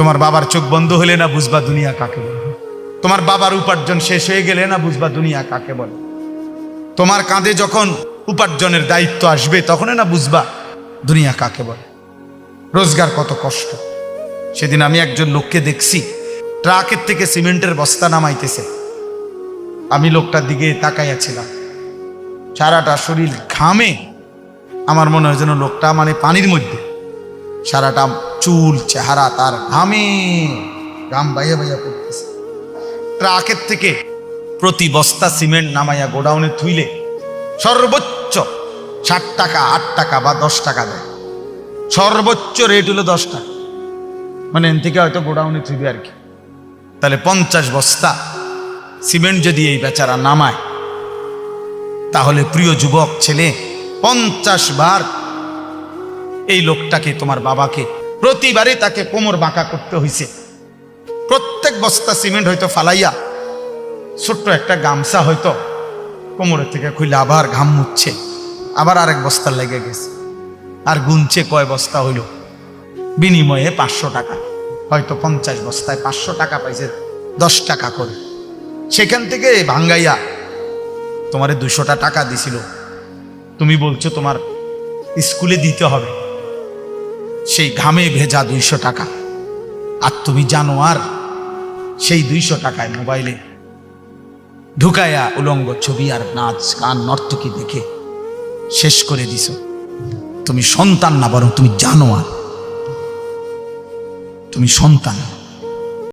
তোমার বাবার চোখ বন্ধ হলে না বুঝবা দুনিয়া কাকে বলে? তোমার বাবার উপার্জন শেষ হয়ে গেলে না বুঝবা দুনিয়া কাকে বলে? তোমার কাঁধে যখন উপার্জনের দায়িত্ব আসবে, তখনই না বুঝবা দুনিয়া কাকে বলে? রোজগার কত কষ্ট। সেদিন আমি একজন লোককে দেখছি, ট্রাকের থেকে সিমেন্টের বস্তা নামাইতেছে। আমি লোকটার দিকে তাকাইয়াছিলাম সারাটা শরীর ঘামে, আমার মনে হয় যেন লোকটা মানে পানির মধ্যে। সারাটা চুল, চেহারা, তার ঘামে। ঘাম বাইয়া বাইয়া পড়তেছে। ট্রাকের থেকে প্রতি বস্তা সিমেন্ট নামাইয়া গোডাউনে থুইলে সর্বোচ্চ ষাট টাকা, আট টাকা বা দশ টাকা দেয়। সর্বোচ্চ রেট হলো দশ টাকা। মানে এন থেকে হয়তো গোডাউনে থুইবে আর কি। তাহলে পঞ্চাশ বস্তা সিমেন্ট যদি এই বেচারা নামায়, তাহলে প্রিয় যুবক ছেলে, পঞ্চাশ বার এই লোকটাকে, তোমার বাবাকে প্রতিবারে তাকে কোমর বাঁকা করতে হয়েছে প্রত্যেক বস্তা সিমেন্ট হয়তো ফালাইয়া ছোট্ট একটা গামছা হয়তো কোমরের থেকে খুলে আবার ঘাম মুচ্ছে আবার আরেক বস্তা লেগে গেছে। আর গুনছে কয় বস্তা হইল? বিনিময়ে পাঁচশো টাকা। হয়তো পঞ্চাশ বস্তায় পাঁচশো টাকা পাইছে, দশ টাকা করে। সেখান থেকে ভাঙ্গাইয়া তোমারে দুশোটা টাকা দিছিল। তুমি বলছো তোমার স্কুলে দিতে হবে। সেই ঘামে ভেজা দুইশো টাকা। আর তুমি জানো আর, সেই দুইশো টাকায় মোবাইলে ঢুকায়া উলঙ্গ ছবি আর নাচ গান নর্তকী দেখে শেষ করে দিছ। তুমি সন্তান না বরং তুমি জানো আর তুমি সন্তান।